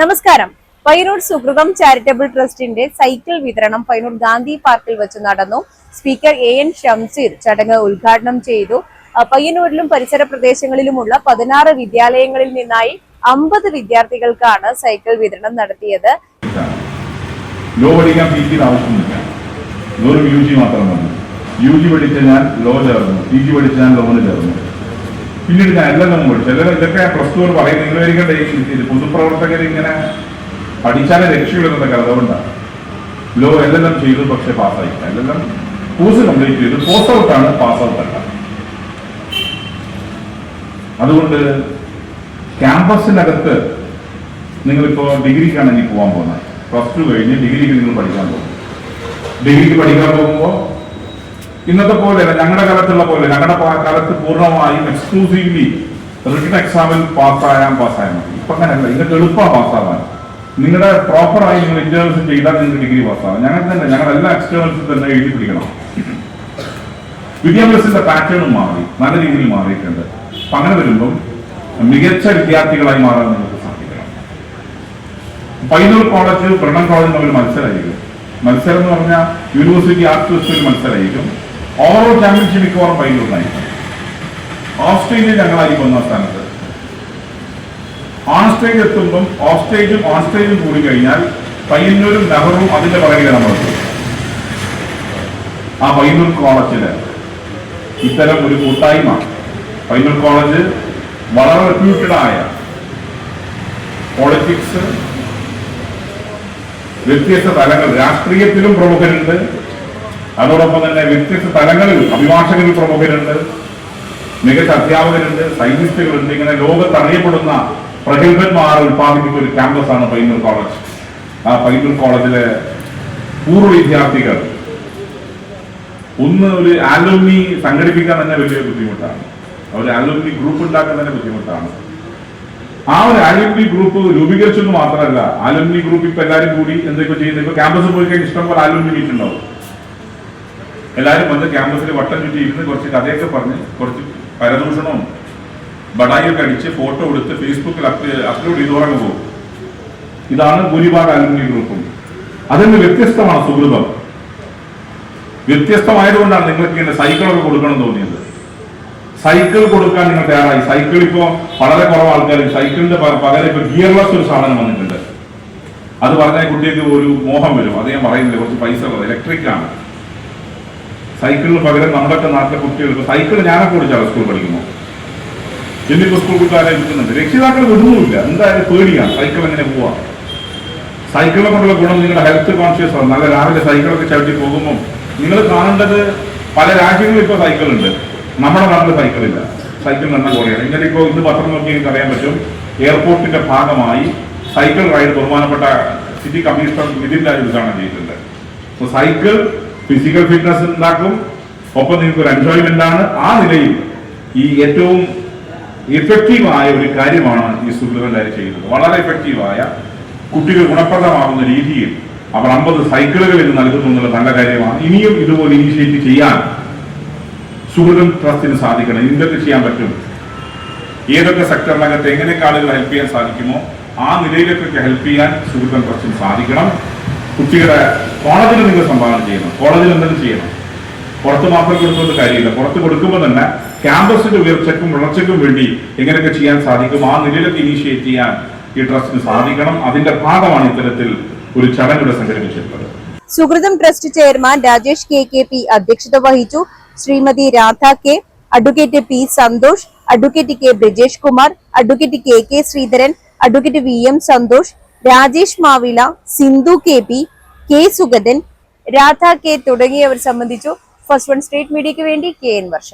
നമസ്കാരം. പൈനൂർ സുഹൃതം ചാരിറ്റബിൾ ട്രസ്റ്റിന്റെ സൈക്കിൾ വിതരണം പൈനൂർ ഗാന്ധി പാർക്കിൽ വെച്ച് നടന്നു. സ്പീക്കർ എ എൻ ഷംസീർ ചടങ്ങ് ഉദ്ഘാടനം ചെയ്തു. പയ്യന്നൂരിലും പരിസര പ്രദേശങ്ങളിലുമുള്ള പതിനാറ് വിദ്യാലയങ്ങളിൽ നിന്നായി അമ്പത് വിദ്യാർത്ഥികൾക്കാണ് സൈക്കിൾ വിതരണം നടത്തിയത്. ലോ പഠിക്കാൻ പി ജിയുടെ ആവശ്യമില്ല. വെറും യു ജി മാത്രം മതി. യു ജി പഠിച്ച ഞാൻ ലോ ചേർന്നു പി ജി പഠിച്ച ഞാൻ ചേർന്നു പിന്നീട് എല്ലാം പഠിച്ചു ചിലർ ഇതൊക്കെ പ്ലസ് ടു പറയുന്നത് നിങ്ങൾ ഈ ഇത് പൊതുപ്രവർത്തകർ ഇങ്ങനെ പഠിച്ചാലേ രക്ഷയുള്ളൂ എന്നൊക്കെ അതുകൊണ്ടാണ് ലോ എല്ലാം ചെയ്തു പക്ഷെ പാസ്സായി എല്ലാം കോഴ്സ് കംപ്ലീറ്റ് ചെയ്തു. പോസ് ഔട്ടാണ് പാസ് ഔട്ട് അല്ല. അതുകൊണ്ട് ക്യാമ്പസിനകത്ത് നിങ്ങളിപ്പോ ഡിഗ്രിക്കാണെങ്കിൽ പോകാൻ പോകുന്നത്. പ്ലസ് ടു കഴിഞ്ഞ് ഡിഗ്രിക്ക് നിങ്ങൾ പഠിക്കാൻ പോകും ഡിഗ്രിക്ക് പഠിക്കാൻ പോകുമ്പോൾ ഇന്നത്തെ പോലെ ഞങ്ങളുടെ കാലത്തുള്ള പോലെ ഞങ്ങളുടെ കാലത്ത് പൂർണമായും എക്സ്ക്ലൂസീവ്ലി റിട്ടൺ എക്സാമിൽ പാസ്സായാൽ പാസ്സായാൽ മതി. ഇപ്പൊ അങ്ങനെയല്ല നിങ്ങൾക്ക് എളുപ്പമാണ് പാസ്സാവാൻ. നിങ്ങളുടെ പ്രോപ്പറായി നിങ്ങൾ ഇന്റേൺസ് ചെയ്താൽ നിങ്ങൾക്ക് ഡിഗ്രി പാസ്സാവാം. ഞങ്ങൾ തന്നെ ഞങ്ങളുടെ എല്ലാ എക്സ്റ്റേണൽസും തന്നെ എഴുതി പിടിക്കണം. വിദ്യാഭ്യാസത്തിന്റെ പാറ്റേണും മാറി നല്ല രീതിയിൽ മാറിയിട്ടുണ്ട്. അപ്പൊ അങ്ങനെ വരുമ്പം മികച്ച വിദ്യാർത്ഥികളായി മാറാൻ നിങ്ങൾക്ക് സാധിക്കണം. പൈനൂർ കോളേജ് ബ്രണ്ണൻ കോളേജ് തമ്മിൽ മത്സരമായിരിക്കും. മത്സരം എന്ന് പറഞ്ഞാൽ യൂണിവേഴ്സിറ്റി ആർട്സ് ഫെസ്റ്റിവൽ മത്സരമായിരിക്കും. ഓവറോൾ ചാമ്പ്യൻഷിപ്പ് മിക്കവാറും പൈനൂറിനായിരിക്കും ഓസ്ട്രേലിയ ഞങ്ങളായിരിക്കും ഒന്നാം സ്ഥാനത്ത്. ഓൺ സ്റ്റേജ് എത്തുമ്പം ഓഫ് സ്റ്റേജും കൂടി കഴിഞ്ഞാൽ പയ്യന്നൂരും നെഹ്റുവും അതിന്റെ പുറകിലാണ് നമ്മൾ ആ പയ്യന്നൂർ കോളേജിൽ ഇത്തരം ഒരു കൂട്ടായ്മ പയ്യന്നൂർ കോളേജ് വളരെ റെപ്യൂട്ടഡ് ആയ പോളിറ്റിക്സ് വ്യത്യസ്ത തലങ്ങൾ രാഷ്ട്രീയത്തിലും പ്രമുഖരുണ്ട്. അതോടൊപ്പം തന്നെ വ്യത്യസ്ത തലങ്ങളിൽ അഭിഭാഷകരിൽ പ്രമുഖരുണ്ട് മികച്ച അധ്യാപകരുണ്ട് സയന്റിസ്റ്റുകളുണ്ട് ഇങ്ങനെ ലോകത്ത് അറിയപ്പെടുന്ന പ്രഗത്ഭന്മാർ ഉത്പാദിപ്പിക്കുന്ന ഒരു ക്യാമ്പസാണ് പൈനൂർ കോളേജ്. ആ പൈനൂർ കോളേജിലെ പൂർവ വിദ്യാർത്ഥികൾ ഒന്ന് ഒരു ആലുമിനി സംഘടിപ്പിക്കാൻ തന്നെ വലിയ ബുദ്ധിമുട്ടാണ്. ഒരു ആലുമിനി ഗ്രൂപ്പ് ഉണ്ടാക്കാൻ തന്നെ ബുദ്ധിമുട്ടാണ്. ആ ഒരു ആലുമിനി ഗ്രൂപ്പ് രൂപീകരിച്ചെന്ന് മാത്രമല്ല ആലുമിനി ഗ്രൂപ്പ് ഇപ്പൊ എല്ലാവരും കൂടി എന്തൊക്കെ ചെയ്യുന്നത് ഇപ്പൊ ക്യാമ്പസിൽ പോയി കഴിഞ്ഞാൽ ഇഷ്ടംപോലെ ആലുമിനി മീറ്റ് ഉണ്ടാവും. എല്ലാവരും വന്ന് ക്യാമ്പസിൽ വട്ടം ചുറ്റി ഇരുന്ന് കുറച്ച് കഥയൊക്കെ പറഞ്ഞ് കുറച്ച് പരദൂഷണവും ബടായിയൊക്കെ അടിച്ച് ഫോട്ടോ എടുത്ത് ഫേസ്ബുക്കിൽ അപ്ലോഡ് ചെയ്തോറങ്ങ് പോകും. ഇതാണ് ഭൂരിഭാഗം അലുമിനി ഗ്രൂപ്പും. അതിന് വ്യത്യസ്തമാണ് സുഹൃതം. വ്യത്യസ്തമായതുകൊണ്ടാണ് നിങ്ങൾക്ക് ഇങ്ങനെ സൈക്കിളൊക്കെ കൊടുക്കണം തോന്നിയത്. സൈക്കിൾ കൊടുക്കാൻ നിങ്ങൾ തയ്യാറായി. സൈക്കിൾ ഇപ്പോ വളരെ കുറവ് ആൾക്കാർ സൈക്കിളിന്റെ പകരം ഇപ്പൊ ഗിയർലെസ് ഒരു സാധനം വന്നിട്ടുണ്ട്. അത് പറഞ്ഞാൽ കുട്ടികൾക്ക് ഒരു മോഹം വരും. അത് ഞാൻ പറയുന്നില്ല. കുറച്ച് പൈസ ഇലക്ട്രിക് ആണ്. സൈക്കിളിന് പകരം നമ്മുടെയൊക്കെ നാട്ടിലെ കുട്ടികൾ സൈക്കിൾ ഞാനൊക്കെ ഓടിച്ചാണ് സ്കൂൾ പഠിക്കുമ്പോൾ എന്നിപ്പോ സ്കൂൾ കുട്ടികളെ ഇരിക്കുന്നുണ്ട്. രക്ഷിതാക്കൾ വിടുന്നുമില്ല. എന്തായാലും പേടിയാണ്. സൈക്കിൾ എങ്ങനെ പോവാ? സൈക്കിളിനെ കൊണ്ടുള്ള ഗുണം നിങ്ങളുടെ ഹെൽത്ത് കോൺഷ്യസ് ആണ്. നല്ല രാവിലെ സൈക്കിളൊക്കെ ചവിട്ടി പോകുമ്പോൾ നിങ്ങൾ കാണേണ്ടത് പല രാജ്യങ്ങളിൽ സൈക്കിൾ ഉണ്ട് നമ്മുടെ നാട്ടിൽ സൈക്കിൾ ഇല്ല സൈക്കിൾ എണ്ണ കുറയാണ് ഇന്നലെ ഇപ്പോൾ ഇന്ന് പത്രം നോക്കി എനിക്ക് അറിയാൻ പറ്റും. എയർപോർട്ടിന്റെ ഭാഗമായി സൈക്കിൾ റൈഡ് ബഹുമാനപ്പെട്ട സിറ്റി കമ്മീഷണർ നിതിൻ രാജ് ഉദ്ഘാടനം ചെയ്തിട്ടുണ്ട്. സൈക്കിൾ ഫിസിക്കൽ ഫിറ്റ്നസ് ഉണ്ടാക്കും. ഒപ്പം നിങ്ങൾക്ക് ഒരു എൻജോയ്മെന്റ് ആണ്. ആ നിലയിൽ ഈ ഏറ്റവും ഇഫക്റ്റീവായ ഒരു കാര്യമാണ് ഈ സുഹൃത്തുക്കളായി ചെയ്യുന്നത്. വളരെ എഫക്റ്റീവായ കുട്ടികൾ ഗുണപ്രദമാകുന്ന രീതിയിൽ അവർ അമ്പത് സൈക്കിളുകൾ ഇത് നൽകുന്നു എന്നുള്ള നല്ല കാര്യമാണ്. ഇനിയും ഇതുപോലെ ഇനിഷ്യേറ്റ് ചെയ്യാൻ സുഹൃത്തും ട്രസ്റ്റിന് സാധിക്കണം. എന്തൊക്കെ ചെയ്യാൻ പറ്റും? ഏതൊക്കെ സെക്ടറിനകത്ത് എങ്ങനെയൊക്കെ ആളുകൾ ഹെൽപ്പ് ചെയ്യാൻ സാധിക്കുമോ ആ നിലയിലേക്കൊക്കെ ഹെൽപ്പ് ചെയ്യാൻ സുഹൃത്തും ട്രസ്റ്റിന് സാധിക്കണം. കുട്ടികളുടെ കോളേജിൽ നിങ്ങൾ സംഭാവന ചെയ്യണം. കോളേജിൽ എന്തെങ്കിലും ചെയ്യണം. പുറത്ത് മാത്രം കൊടുക്കുന്നത് കാര്യമില്ല. പുറത്ത് കൊടുക്കുമ്പോൾ തന്നെ ക്യാമ്പസിന്റെ ഉയർച്ചയ്ക്കും വളർച്ചയ്ക്കും വേണ്ടി എങ്ങനെയൊക്കെ ചെയ്യാൻ സാധിക്കും ആ നിലയിലൊക്കെ ഇനീഷ്യേറ്റ് ചെയ്യാൻ ഈ ട്രസ്റ്റിന് സാധിക്കണം. അതിന്റെ ഭാഗമാണ് ഇത്തരത്തിൽ ഒരു ചടങ്ങിവിടെ സംഘടിപ്പിച്ചിട്ടുള്ളത്. Suhrutham trust chairman Rajesh K K P അധ്യക്ഷത വഹിച്ചു. Shrimati Radha K advocate P Santhosh advocate K Brijesh Kumar advocate K K Sreedharan advocate V M Santhosh Rajesh Mavila Sindhu K P K Sugathan Radha K തുടങ്ങിയവർ സംബന്ധിച്ചു first one state മീഡിയയ്ക്ക് വേണ്ടി K N വർഷ.